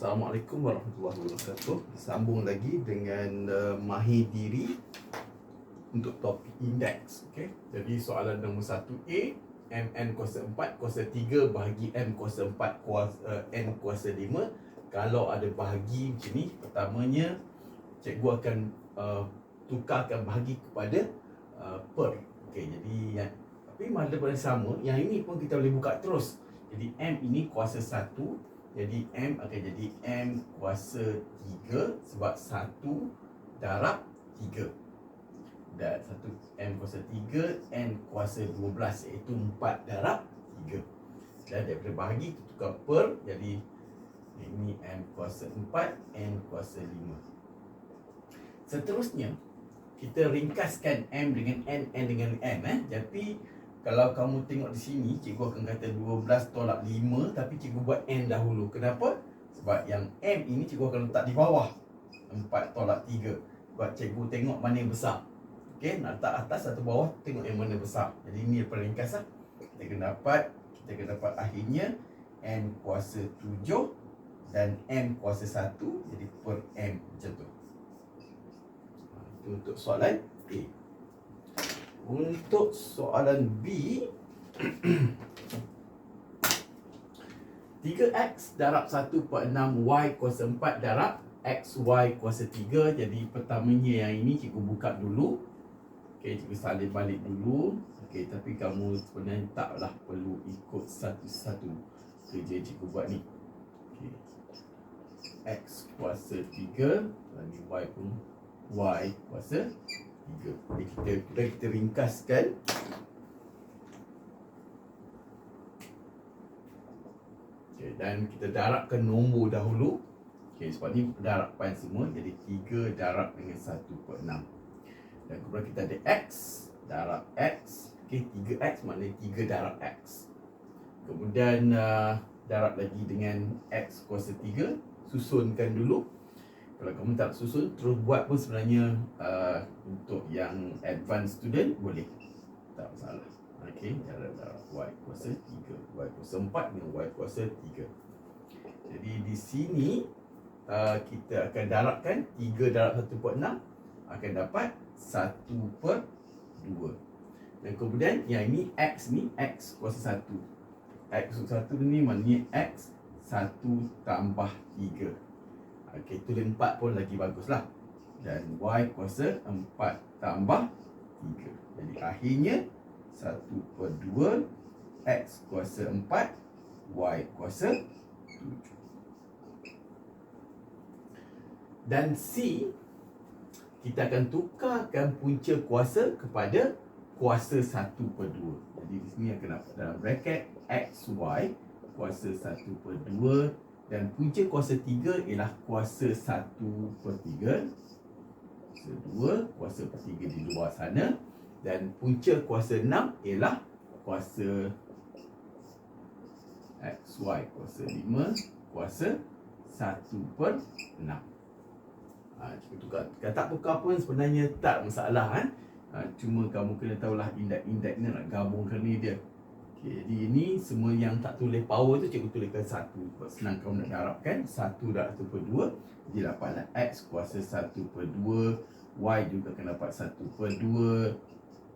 Assalamualaikum warahmatullahi wabarakatuh. Sambung lagi dengan uh, mahir diri untuk topik indeks. Okay. Jadi soalan nombor 1A MN kuasa 4 kuasa 3 bahagi M kuasa 4 kuasa uh, N kuasa 5 kalau ada bahagi macam ni pertamanya cikgu akan uh, tukarkan bahagi kepada uh, per okey jadi yang tapi mana pada sama yang ini pun kita boleh buka terus jadi M ini kuasa 1 jadi M akan jadi M kuasa 3 sebab 1 darab 3 dan 1 M kuasa 3 N kuasa 12 iaitu 4 darab 3 dan daripada bahagi kita tukar per jadi ini M kuasa 4 N kuasa 5 seterusnya kita ringkaskan M dengan N N dengan M eh. Tapi kalau kamu tengok di sini cikgu akan kata 12 tolak 5 tapi cikgu buat N dahulu kenapa sebab yang M ini cikgu akan letak di bawah 4 tolak 3 buat cikgu tengok mana yang besar Okey, nak letak atas atau bawah tengok yang mana besar. Jadi ini peringkas lah. Kita akan dapat kita akan dapat akhirnya n kuasa 7 dan m kuasa 1 jadi per m macam tu. Ha, itu untuk soalan A. Untuk soalan B 3x darab 1 per 6 y kuasa 4 darab x y kuasa 3 jadi pertamanya yang ini cikgu buka dulu Okey, cikgu salin balik dulu. Okey, tapi kamu sebenarnya taklah perlu ikut satu-satu kerja cikgu buat ni. Okey. X kuasa 3 dan Y pun Y kuasa 3. Jadi kita kita, kita ringkaskan Okay, dan kita darabkan nombor dahulu. Okey, sebab ni darapan semua jadi 3 darab dengan 1 per 6. Dan kemudian kita ada X darab X okay, 3X maknanya 3 darab X Kemudian uh, darab lagi dengan X kuasa 3 Susunkan dulu Kalau kamu tak susun terus buat pun sebenarnya uh, Untuk yang advanced student boleh. Tak masalah. Okay, darab darab Y kuasa 3 Y kuasa 4 dengan Y kuasa 3 Jadi di sini uh, Kita akan darabkan 3 darab 1 per 6 Akan dapat 1 per 2 Dan kemudian yang ini X ni X kuasa 1 X kuasa 1 ni maknanya X 1 tambah 3 Okey, tulis 4 pun lagi bagus lah Dan Y kuasa 4 tambah 3 Jadi akhirnya 1 per 2 X kuasa 4 Y kuasa 7 Dan C kita akan tukarkan punca kuasa kepada kuasa 1 per 2. Jadi di sini akan dapat dalam bracket XY kuasa 1 per 2 dan punca kuasa 3 ialah kuasa 1 per 3. Kuasa 2, kuasa per 3 di luar sana dan punca kuasa 6 ialah kuasa XY kuasa 5 kuasa 1 per 6. Ha, tukar. Kalau tak tukar pun sebenarnya tak masalah kan. Ha, cuma kamu kena tahulah indeks-indeks ni nak gabungkan ni dia. Okay, jadi ini semua yang tak tulis power tu cikgu tuliskan satu. Senang kamu nak darabkan. Satu darab satu per dua. Jadi dapatlah X kuasa satu per dua. Y juga akan dapat satu per dua.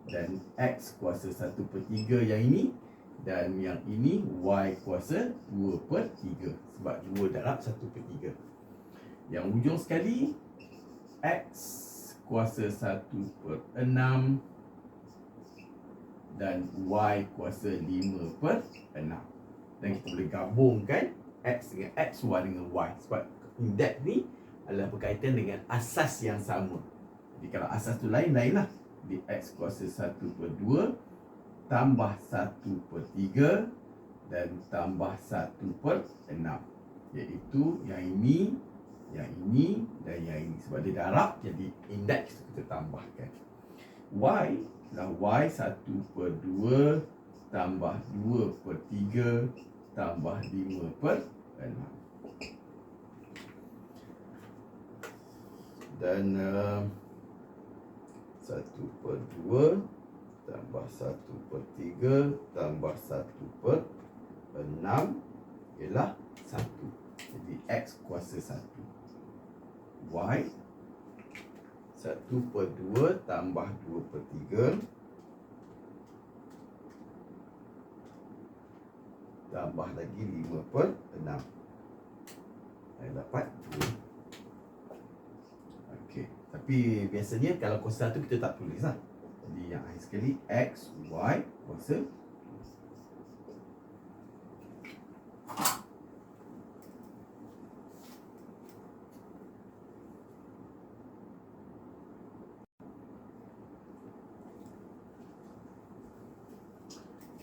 Dan X kuasa satu per tiga yang ini. Dan yang ini Y kuasa dua per tiga. Sebab dua darab satu per tiga. Yang ujung sekali X kuasa 1 per 6 dan Y kuasa 5 per 6 dan kita boleh gabungkan X dengan X, Y dengan Y. Sebab indeks ni adalah berkaitan dengan asas yang sama. Jadi kalau asas tu lain, lain lah di X kuasa 1 per 2 tambah 1 per 3 dan tambah 1 per 6 iaitu yang ini yang ini dan yang ini. Sebab dia darab jadi indeks kita tambahkan. Y y 1 per 2 tambah 2 per 3 tambah 5 per 6 dan uh, 1 per 2 tambah 1 per 3 tambah 1 per 6 ialah 1 Jadi X kuasa 1 Y 1 per 2 tambah 2 per 3 Tambah lagi 5 per 6 Saya dapat 2 Okey, tapi biasanya kalau kuasa 1 kita tak tulis lah. Jadi yang akhir sekali X, Y kuasa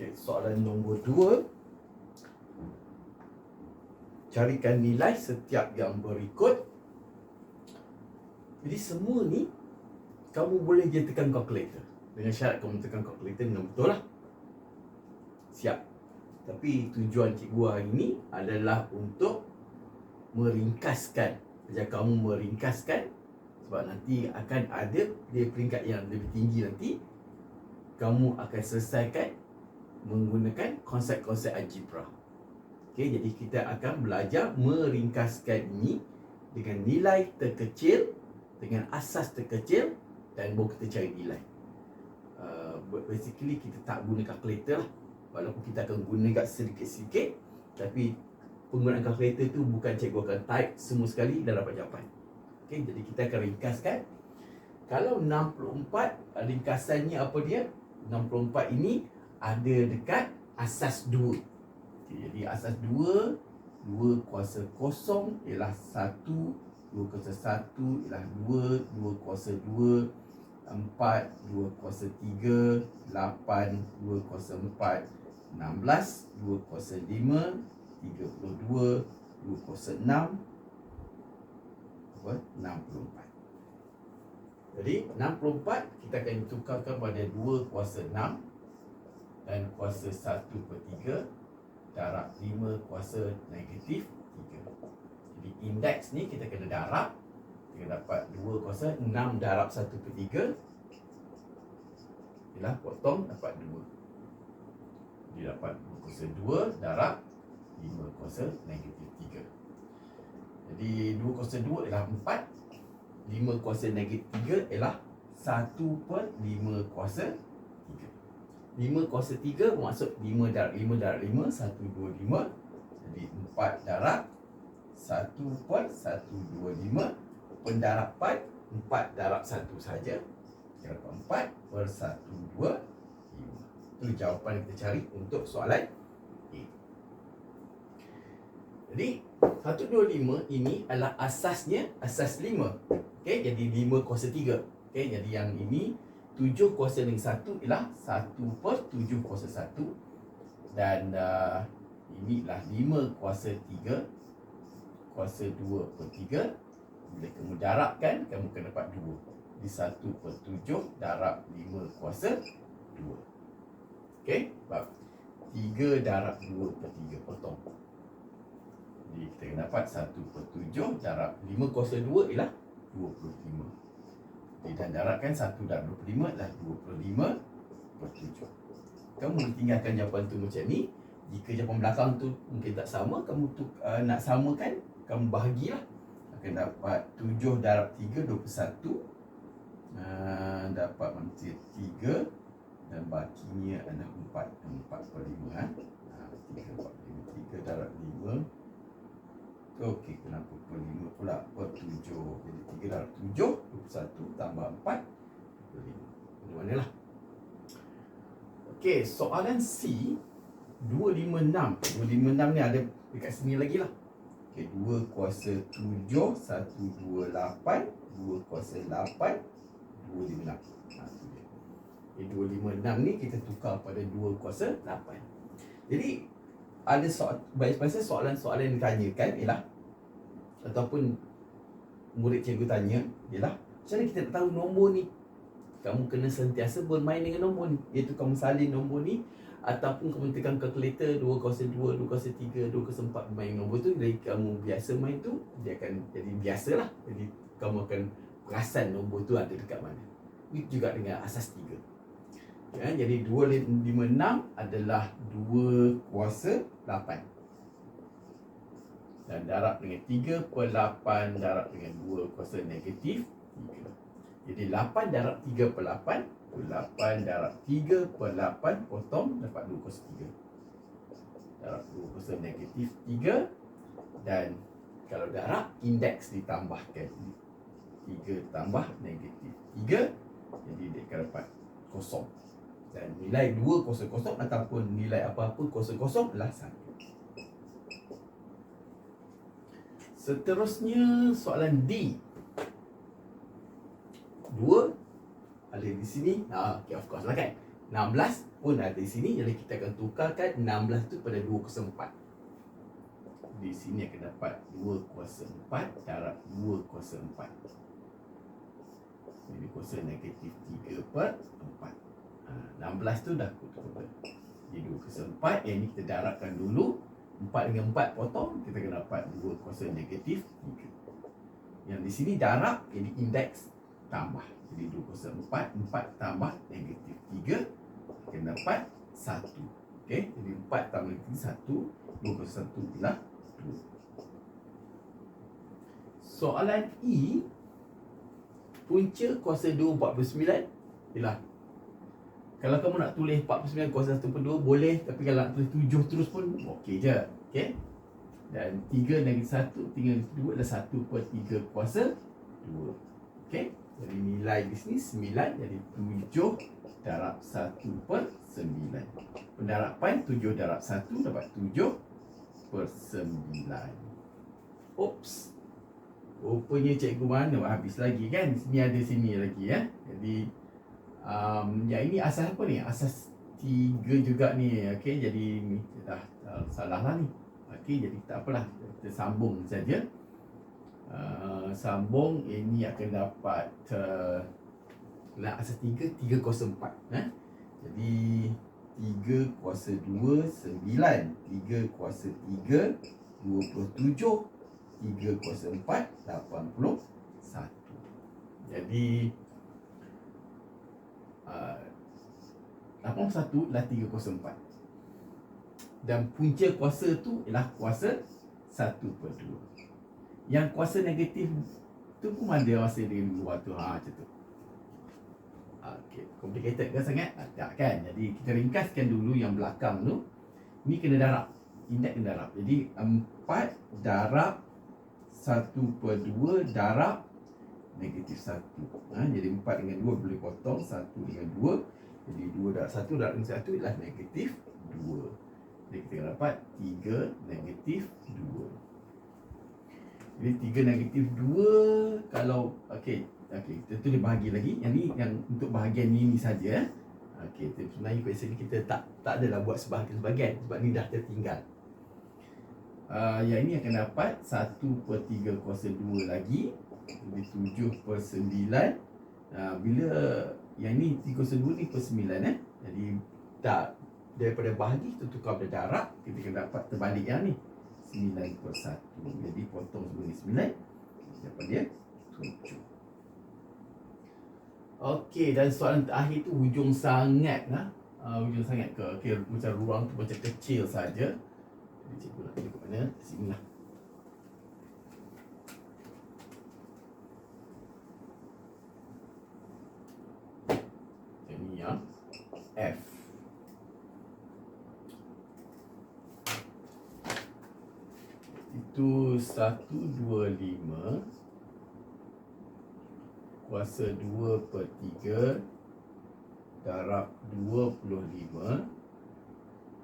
Okay, soalan nombor dua. Carikan nilai setiap yang berikut. Jadi semua ni Kamu boleh je tekan calculator. Dengan syarat kamu tekan calculator dengan betul lah. Siap. Tapi tujuan cikgu hari ni adalah untuk Meringkaskan. Macam kamu meringkaskan Sebab nanti akan ada Dia peringkat yang lebih tinggi nanti Kamu akan selesaikan menggunakan konsep-konsep algebra. Okey, jadi kita akan belajar meringkaskan ini dengan nilai terkecil dengan asas terkecil dan baru kita cari nilai. Uh, basically kita tak guna kalkulator lah. Walaupun kita akan guna kat sedikit-sedikit tapi penggunaan kalkulator tu bukan cikgu akan type semua sekali dan dapat jawapan. Okey, jadi kita akan ringkaskan. Kalau 64 ringkasannya apa dia? 64 ini ada dekat asas 2. Okay, jadi asas 2 2 kuasa kosong ialah 1 2 kuasa 1 ialah 2 2 kuasa 2 4 2 kuasa 3 8 2 kuasa 4 16 2 kuasa 5 32 2 kuasa 6 apa 64 jadi 64 kita akan tukarkan pada 2 kuasa 6 dan kuasa 1 per 3 darab 5 kuasa negatif 3 jadi indeks ni kita kena darab. Kita dapat 2 kuasa 6 darab 1 per 3 ialah potong dapat 2 jadi dapat 2 kuasa 2 darab 5 kuasa negatif 3 jadi 2 kuasa 2 ialah 4 5 kuasa negatif 3 ialah 1 per 5 kuasa 5 kuasa 3 bermaksud 5 darab 5 darab 5 1, 2, 5 Jadi 4 darab 1 per 1, 2, 5 Pendarapan 4 darab 1 saja. Dapat 4 per 1, 2, 5 Itu jawapan yang kita cari untuk soalan A. Jadi 1, 2, 5 ini adalah asasnya Asas 5 okay? Jadi 5 kuasa 3 okay? Jadi yang ini 7 kuasa dengan 1 ialah 1 per 7 kuasa 1 Dan uh, inilah 5 kuasa 3 Kuasa 2 per 3 Bila kamu darabkan, kamu akan dapat 2 Jadi 1 per 7 darab 5 kuasa 2 Okey, sebab 3 darab 2 per 3 potong. Jadi kita akan dapat 1 per 7 darab 5 kuasa 2 ialah 25 dan darabkan 1 dan 25 adalah 25 per 7 Kamu tinggalkan jawapan tu macam ni. Jika jawapan belakang tu mungkin tak sama Kamu tu uh, nak samakan Kamu bahagilah Akan dapat 7 darab 3, 21 uh, Dapat macam 3 Dan bakinya adalah 4 4 per 5 ha? uh, 3, 4, 5 3 darab 5 Okey, kenapa per 5 pula? Per 7 Jadi 3 darab 7 21 tambah 4 per 5 Macam mana lah Okey, soalan C 256 256 ni ada dekat sini lagi lah. Okey, 2 kuasa 7 1, 2, 8 2 kuasa 8 2, 5, 6 ha, Okay, 256 ni kita tukar pada 2 kuasa 8 Jadi ada soal baik pasal soalan-soalan yang ditanyakan ialah ataupun murid cikgu tanya ialah macam mana kita nak tahu nombor ni? Kamu kena sentiasa bermain dengan nombor ni. Iaitu kamu salin nombor ni ataupun kamu tekan kalkulator 2 kuasa 2, 2 kuasa 3, 2 kuasa 4 main nombor tu. Jadi kamu biasa main tu dia akan jadi biasalah. Jadi kamu akan perasan nombor tu ada dekat mana. Itu juga dengan asas 3 Ya, jadi 256 adalah 2 kuasa 8. dan darab dengan 3 per 8 darab dengan 2 kuasa negatif 3. Jadi 8 darab 3 per 8 8 darab 3 per 8 potong dapat 2 kuasa 3. Darab 2 kuasa negatif 3 dan kalau darab indeks ditambahkan 3 tambah negatif 3 jadi dia akan dapat kosong dan nilai 2 kosong kosong ataupun nilai apa-apa kosong kosong adalah 1 Seterusnya soalan D. Dua ada di sini. Ha, okay, of course lah kan. 16 pun ada di sini. Jadi kita akan tukarkan 16 tu pada 2 kuasa 4. Di sini akan dapat 2 kuasa 4 darab 2 kuasa 4. Jadi kuasa negatif 3 per 4. Ha, 16 tu dah kutuk. Jadi 2 kuasa 4. Yang ni kita darabkan dulu. 4 dengan 4 potong kita akan dapat 2 kuasa negatif 3 yang di sini darab jadi indeks tambah jadi 2 kuasa 4 4 tambah negatif 3 akan dapat 1 ok jadi 4 tambah negatif 1 2 kuasa 1 ialah 2 soalan E punca kuasa 2 49 ialah kalau kamu nak tulis 49 kuasa 1 per 2 boleh. Tapi kalau nak tulis 7 terus pun okey je. Okay Dan 3 negatif 1 3 negatif 2 adalah 1 per 3 kuasa 2 Okay Jadi nilai di sini 9 Jadi 7 darab 1 per 9 Pendarapan 7 darab 1 dapat 7 per 9 Oops. Rupanya cikgu mana habis lagi kan? Sini ada sini lagi ya. Jadi um, ya ini asas apa ni? Asas tiga juga ni okey jadi ni dah, dah salah lah ni. Okey jadi tak apalah kita sambung saja. Uh, sambung ini akan dapat uh, lah asas tiga tiga kuasa empat eh? jadi tiga kuasa dua sembilan tiga kuasa tiga dua puluh tujuh tiga kuasa empat lapan puluh satu. Jadi 81 ialah 3 kuasa 4 Dan punca kuasa tu ialah kuasa 1 per 2 Yang kuasa negatif tu pun ada rasa dia luar tu. Ha, macam tu. Okay, complicated kan sangat? Ah, tak kan? Jadi kita ringkaskan dulu yang belakang tu. Ni kena darab. Indeks kena darab. Jadi 4 darab 1 per 2 darab negatif 1 ha, Jadi 4 dengan 2 boleh potong 1 dengan 2 jadi 2 darab 1 darab dengan 1 ialah negatif 2 Jadi kita dapat 3 negatif 2 Jadi 3 negatif 2 Kalau Okey Okey kita tulis bahagi lagi. Yang ni yang untuk bahagian ni, ni saja Okey sebenarnya question kita tak tak adalah buat sebahagian-sebahagian. Sebab ni dah tertinggal Uh, yang ini akan dapat 1 per 3 kuasa 2 lagi. Jadi 7 per 9 uh, Bila yang ni 3 kuasa 2 ni per 9 eh. Jadi tak daripada bahagi tu tukar pada darab kita akan dapat terbalik yang ni. 9 per 1 jadi potong ni 9 dapat dia? 7 Okey dan soalan terakhir tu hujung sangat lah. Uh, hujung sangat ke? Okay, macam ruang tu macam kecil saja jadi cikgu nak tunjuk mana? Sini lah F. Itu satu dua lima. Kuasa dua per tiga. Darab dua puluh lima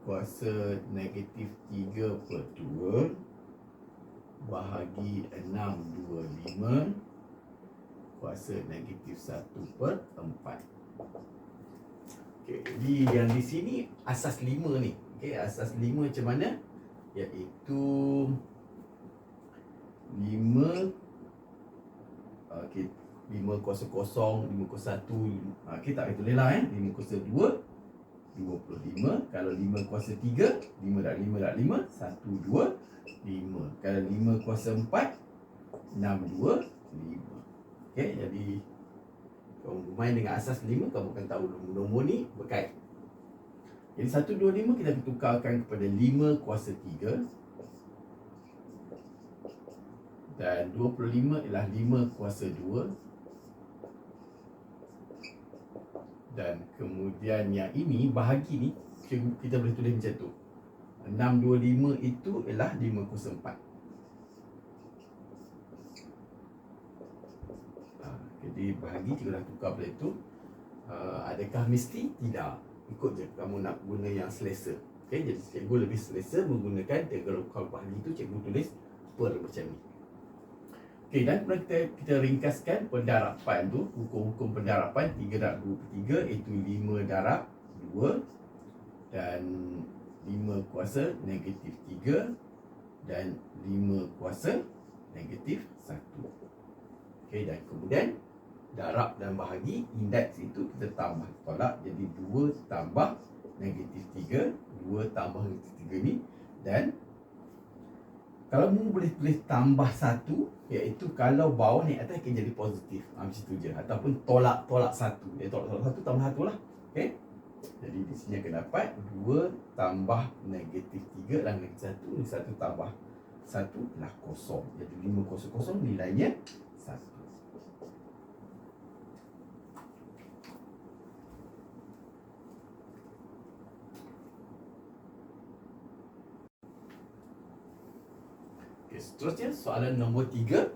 Kuasa negatif tiga per dua Bahagi enam dua lima Kuasa negatif satu per empat Okay, jadi yang di sini asas lima ni. Okay, asas lima macam mana? Iaitu lima Okay, lima kuasa kosong, lima kuasa satu. Okay, tak boleh lah eh. Lima kuasa dua, dua puluh lima. Kalau lima kuasa tiga, lima dah lima dah lima. Satu, dua, lima. Kalau lima kuasa empat, enam, dua, lima. Okay, jadi kamu main dengan asas 5 Kamu akan tahu nombor ni berkait Jadi 1, 2, 5 kita tukarkan kepada 5 kuasa 3 Dan 25 ialah 5 kuasa 2 Dan kemudian yang ini bahagi ni kita boleh tulis macam tu. 625 itu ialah 5 kuasa 4 ha, Jadi bahagi kita dah tukar pada itu uh, Adakah mesti? Tidak. Ikut je. Kamu nak guna yang selesa. Okay, Jadi cikgu lebih selesa menggunakan kalau bahagi itu cikgu tulis per macam ni Okay, dan kemudian kita, kita ringkaskan pendarapan tu Hukum-hukum pendarapan 3 darab 2 per 3 Iaitu 5 darab 2 Dan 5 kuasa negatif 3 Dan 5 kuasa negatif 1 Okay, dan kemudian Darab dan bahagi Indeks itu kita tambah tolak Jadi 2 tambah negatif 3 2 tambah negatif 3 ni Dan kalau mu boleh tulis tambah satu iaitu kalau bawah naik atas akan jadi positif. Ha, macam tu je. Ataupun tolak tolak satu. Jadi tolak tolak satu tambah satu lah. Okay? jadi di sini akan dapat 2 tambah negatif 3 dan negatif satu. Negatif satu tambah satu lah kosong. Jadi 5 kosong kosong nilainya satu. Seterusnya soalan nombor tiga.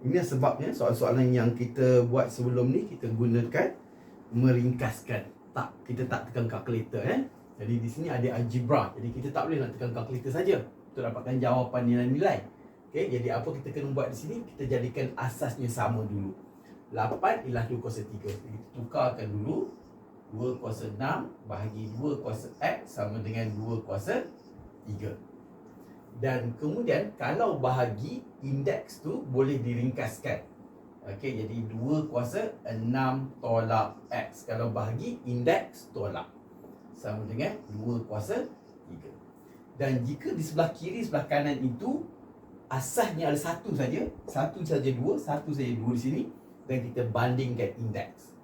Ini sebabnya soalan-soalan yang kita buat sebelum ni Kita gunakan meringkaskan. Tak, kita tak tekan kalkulator eh. Jadi di sini ada algebra. Jadi kita tak boleh nak tekan kalkulator saja Untuk dapatkan jawapan nilai-nilai. Okay, jadi apa kita kena buat di sini? Kita jadikan asasnya sama dulu. 8 ialah 2 kuasa 3 Jadi kita tukarkan dulu. 2 kuasa 6 bahagi 2 kuasa X sama dengan 2 kuasa 3 dan kemudian kalau bahagi indeks tu boleh diringkaskan. Okey, jadi 2 kuasa 6 tolak X. Kalau bahagi indeks tolak. Sama dengan 2 kuasa 3 Dan jika di sebelah kiri, sebelah kanan itu Asasnya ada satu saja Satu saja dua, satu saja dua di sini Dan kita bandingkan indeks.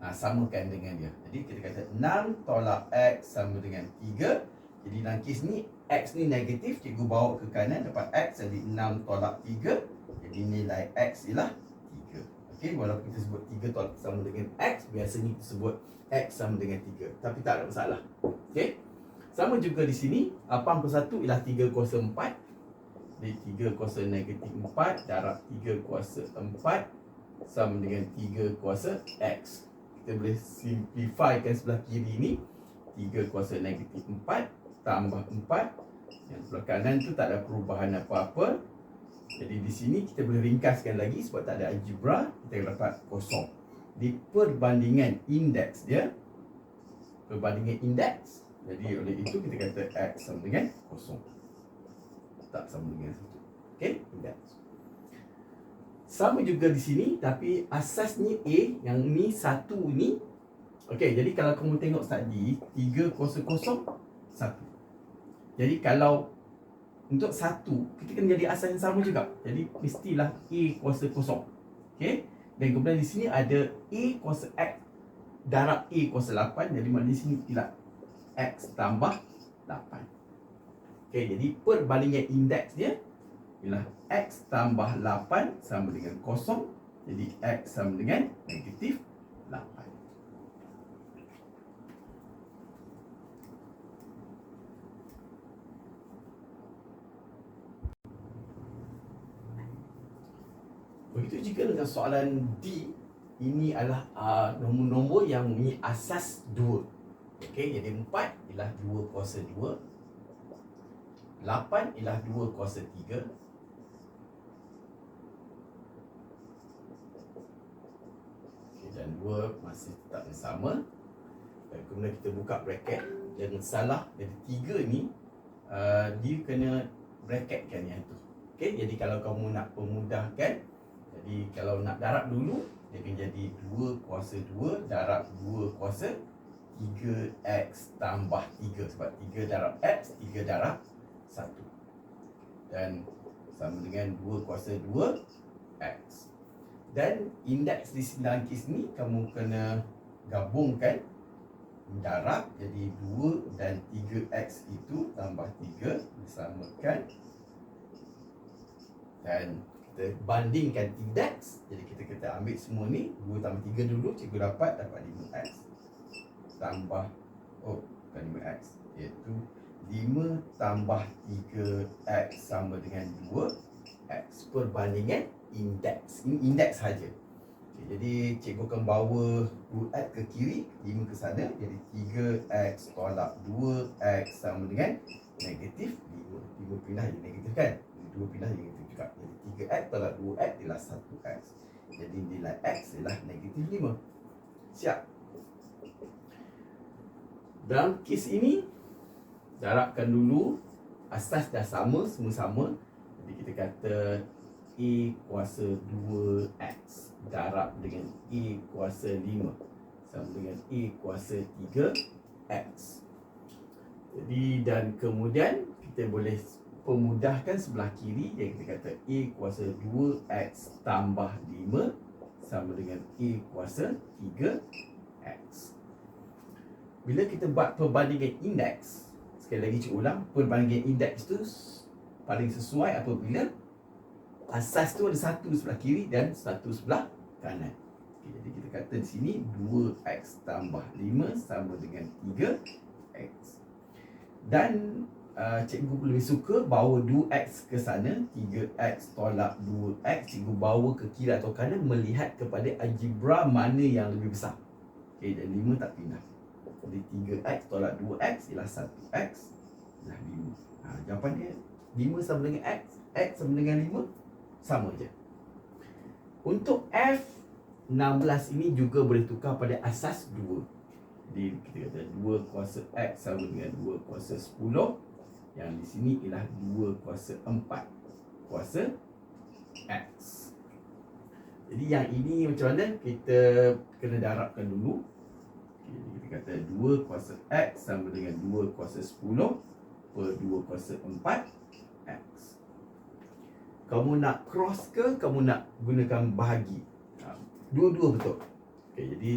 Ha, Samakan dengan dia. Jadi kita kata 6 tolak X sama dengan 3 Jadi dalam kes ni X ni negatif, cikgu bawa ke kanan dapat X jadi 6 tolak 3 Jadi nilai X ialah 3 Okey, walaupun kita sebut 3 tolak sama dengan X Biasanya kita sebut X sama dengan 3 Tapi tak ada masalah. Okey? Sama juga di sini 81 ialah 3 kuasa 4 Jadi 3 kuasa negatif 4 Darab 3 kuasa 4 Sama dengan 3 kuasa X. Kita boleh simplifikan sebelah kiri ni. 3 kuasa negatif 4 tambah 4 yang sebelah kanan tu tak ada perubahan apa-apa. Jadi di sini kita boleh ringkaskan lagi sebab tak ada algebra kita dapat kosong. Di perbandingan indeks dia perbandingan indeks jadi oleh itu kita kata x sama dengan kosong. Tak sama dengan satu. Okey indeks. Sama juga di sini tapi asasnya A yang ni satu ni. Okey, jadi kalau kamu tengok tadi 3 kosong kosong satu jadi kalau untuk satu, kita kena jadi asal yang sama juga. Jadi mestilah A kuasa kosong. Okay? Dan kemudian di sini ada A kuasa X darab A kuasa 8. Jadi mana di sini tidak X tambah 8. Okay, jadi perbandingan indeks dia ialah X tambah 8 sama dengan kosong. Jadi X sama dengan negatif 8. Begitu juga dengan soalan D. Ini adalah uh, nombor-nombor yang mempunyai asas 2 Okey, jadi 4 ialah 2 kuasa 2 8 ialah 2 kuasa 3 Okey, dan 2 masih tetap sama. Dan kemudian kita buka bracket Jangan salah, jadi 3 ni uh, Dia kena bracketkan yang tu. Okey, jadi kalau kamu nak pemudahkan jadi kalau nak darab dulu Dia akan jadi 2 kuasa 2 Darab 2 kuasa 3x tambah 3 Sebab 3 darab x 3 darab 1 Dan sama dengan 2 kuasa 2 x. Dan indeks di dalam kes ni Kamu kena gabungkan Darab jadi 2 dan 3x itu tambah 3 Disamakan Dan kita bandingkan indeks. Jadi kita kita ambil semua ni 2 tambah 3 dulu cikgu dapat dapat 5x tambah oh bukan 5x iaitu 5 tambah 3x sama dengan 2x perbandingan indeks. Ini indeks saja. Okay, jadi cikgu akan bawa 2x ke kiri, 5 ke sana. Jadi 3x tolak 2x sama dengan negatif 5. 5 pindah jadi negatif kan? 2 pindah jadi negatif juga. Jadi 3x tolak 2x ialah 1x. Jadi nilai x ialah negatif 5. Siap? Dalam kes ini, darabkan dulu. Asas dah sama, semua sama. Jadi kita kata A kuasa 2x darab dengan A kuasa 5 sama dengan A kuasa 3x. Jadi dan kemudian kita boleh pemudahkan sebelah kiri yang kita kata A kuasa 2x tambah 5 sama dengan A kuasa 3x. Bila kita buat perbandingan indeks, sekali lagi cik ulang, perbandingan indeks tu paling sesuai apabila asas tu ada satu sebelah kiri dan satu sebelah kanan. Okay, jadi kita kata di sini 2x tambah 5 sama dengan 3x. Dan uh, cikgu lebih suka bawa 2x ke sana, 3x tolak 2x, cikgu bawa ke kiri atau kanan melihat kepada algebra mana yang lebih besar. Okay, dan 5 tak pindah. Jadi 3x tolak 2x ialah 1x dah 5. Ha, jawapan dia 5 sama dengan x, x sama dengan 5 sama je. Untuk F16 ini juga boleh tukar pada asas 2. Jadi kita kata 2 kuasa X sama dengan 2 kuasa 10. Yang di sini ialah 2 kuasa 4 kuasa X. Jadi yang ini macam mana? Kita kena darabkan dulu. Jadi kita kata 2 kuasa X sama dengan 2 kuasa 10 per 2 kuasa 4 kamu nak cross ke kamu nak gunakan bahagi ha, dua-dua betul okay, jadi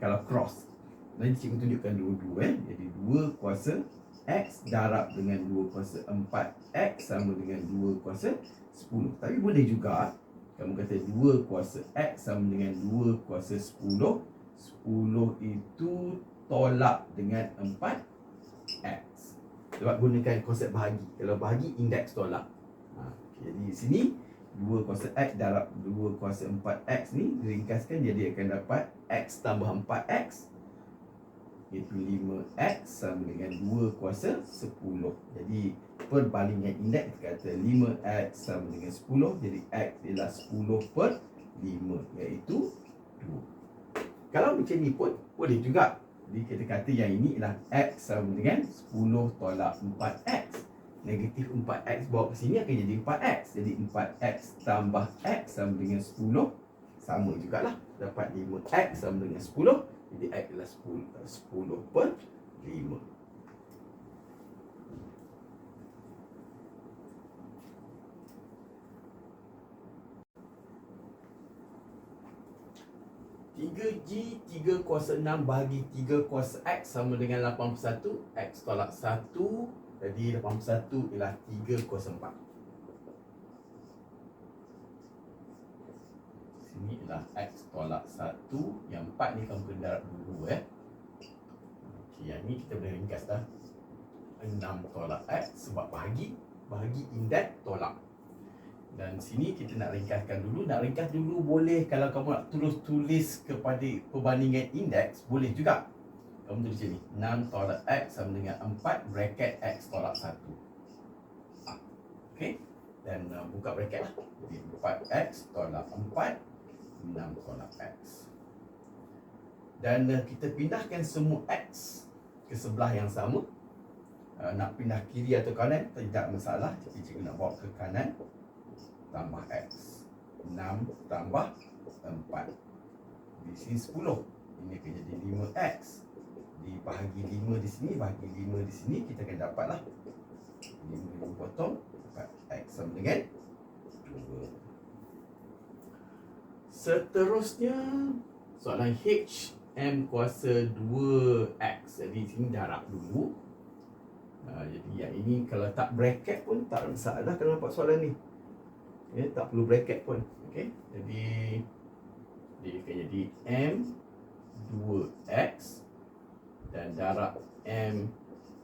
kalau cross nanti cikgu tunjukkan dua-dua eh jadi dua kuasa x darab dengan dua kuasa empat x sama dengan dua kuasa sepuluh. tapi boleh juga kamu kata dua kuasa x sama dengan dua kuasa sepuluh. Sepuluh itu tolak dengan empat x sebab gunakan konsep bahagi kalau bahagi indeks tolak jadi di sini 2 kuasa X darab 2 kuasa 4X ni Ringkaskan jadi akan dapat X tambah 4X Iaitu 5X sama dengan 2 kuasa 10 Jadi perbandingan indeks kata 5X sama dengan 10 Jadi X ialah 10 per 5 Iaitu 2 Kalau macam ni pun boleh juga Jadi kita kata yang ini ialah X sama dengan 10 tolak 4X negatif 4x bawa ke sini akan jadi 4x. Jadi 4x tambah x sama dengan 10 sama jugalah. Dapat 5x sama dengan 10. Jadi x adalah 10, 10 per 5. Tiga G tiga kuasa enam bahagi tiga kuasa X sama dengan lapan puluh satu X tolak satu jadi 81 ialah 3 kuasa 4 Sini ialah X tolak 1 Yang 4 ni kamu kena darab dulu eh. Okay, Yang ni kita boleh ringkas dah. 6 tolak X sebab bahagi Bahagi indeks tolak. Dan sini kita nak ringkaskan dulu. Nak ringkas dulu boleh Kalau kamu nak terus tulis kepada perbandingan indeks Boleh juga. Kamu tulis sini 6 tolak X sama dengan 4 bracket X tolak 1 ah, Okay Dan uh, buka bracket lah. Jadi 4X tolak 4 6 tolak X. Dan kita pindahkan semua X Ke sebelah yang sama. Uh, Nak pindah kiri atau kanan Tidak masalah. Jadi cikgu nak bawa ke kanan Tambah X. 6 tambah 4 Di sini 10 Ini akan jadi 5X dibahagi 5 di sini bahagi 5 di sini kita akan dapatlah 5 5 potong. Dapat x sama dengan 2 seterusnya soalan h m kuasa 2x jadi sini darab dulu uh, jadi yang ini kalau tak bracket pun tak masalah kalau nampak soalan ni Ya, tak perlu bracket pun. Okey. Jadi dia akan jadi M 2X dan darab M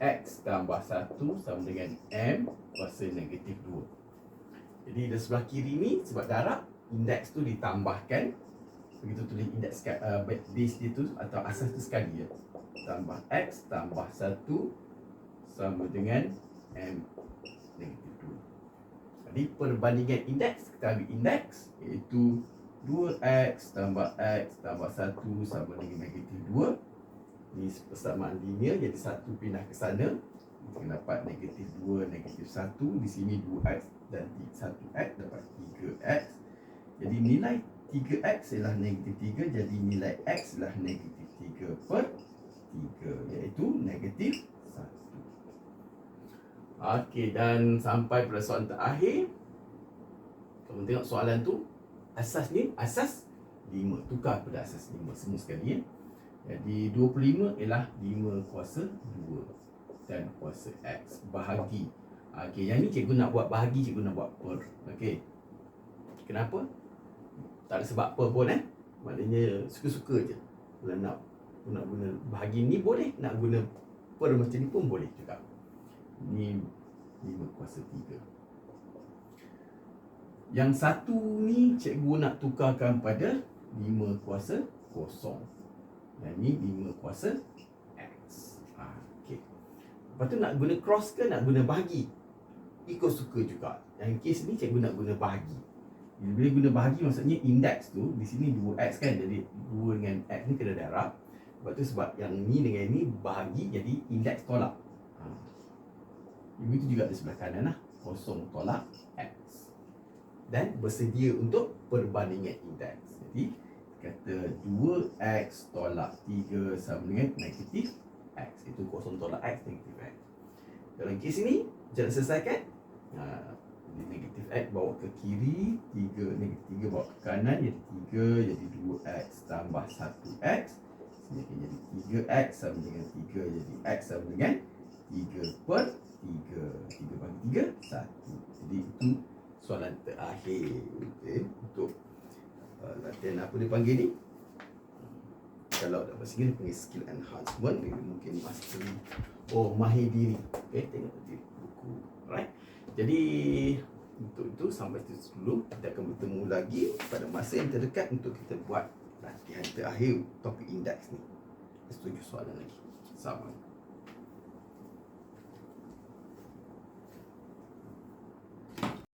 X tambah 1 sama dengan M kuasa negatif 2. Jadi di sebelah kiri ni sebab darab indeks tu ditambahkan begitu tulis indeks uh, base dia tu atau asas tu sekali ya. Tambah X tambah 1 sama dengan M negatif 2. Jadi perbandingan indeks kita ambil indeks iaitu 2x tambah x tambah 1 sama dengan negatif 2 Ini persamaan linear jadi 1 pindah ke sana Kita dapat negatif 2, negatif 1 Di sini 2x dan 1x dapat 3x Jadi nilai 3x ialah negatif 3 Jadi nilai x ialah negatif 3 per 3 Iaitu negatif 1 Okey dan sampai pada soalan terakhir Kamu tengok soalan tu asas ni asas 5 tukar pada asas 5 semua sekali ya. Jadi 25 ialah 5 kuasa 2 dan kuasa X bahagi. Okey, yang ni cikgu nak buat bahagi, cikgu nak buat per. Okey. Kenapa? Tak ada sebab per pun eh. Maknanya suka-suka je. Kalau nak nak guna bahagi ni boleh, nak guna per macam ni pun boleh juga. Ni 5 kuasa 3. Yang satu ni cikgu nak tukarkan pada 5 kuasa kosong. Dan ni 5 kuasa X. Ha, okay. Lepas tu nak guna cross ke nak guna bahagi? Ikut suka juga. Yang kes ni cikgu nak guna bahagi. Bila guna bahagi maksudnya indeks tu di sini 2x kan jadi 2 dengan x ni kena darab. Lepas tu sebab yang ni dengan ni bahagi jadi indeks tolak. Ha. Begitu juga di sebelah kanan lah. Kosong tolak x dan bersedia untuk perbandingan indeks. Jadi kata 2x tolak 3 sama dengan negatif x. Itu kosong tolak x negatif x. Dalam kes ini, jangan selesaikan. Ha, negatif x bawa ke kiri, 3 negatif 3 bawa ke kanan, jadi 3 jadi 2x tambah 1x. Sini akan jadi 3x sama dengan 3 jadi x sama dengan 3 per 3. 3 bagi 3, 1. Jadi itu soalan terakhir okay, untuk uh, latihan apa dia panggil ni? Kalau dapat sini dia panggil skill enhancement. Dia mungkin mastery. Oh mahir diri. Okay, tengok di buku. Right jadi untuk itu sampai itu dulu kita akan bertemu lagi pada masa yang terdekat untuk kita buat latihan terakhir topik indeks ni. Setuju soalan lagi. Sama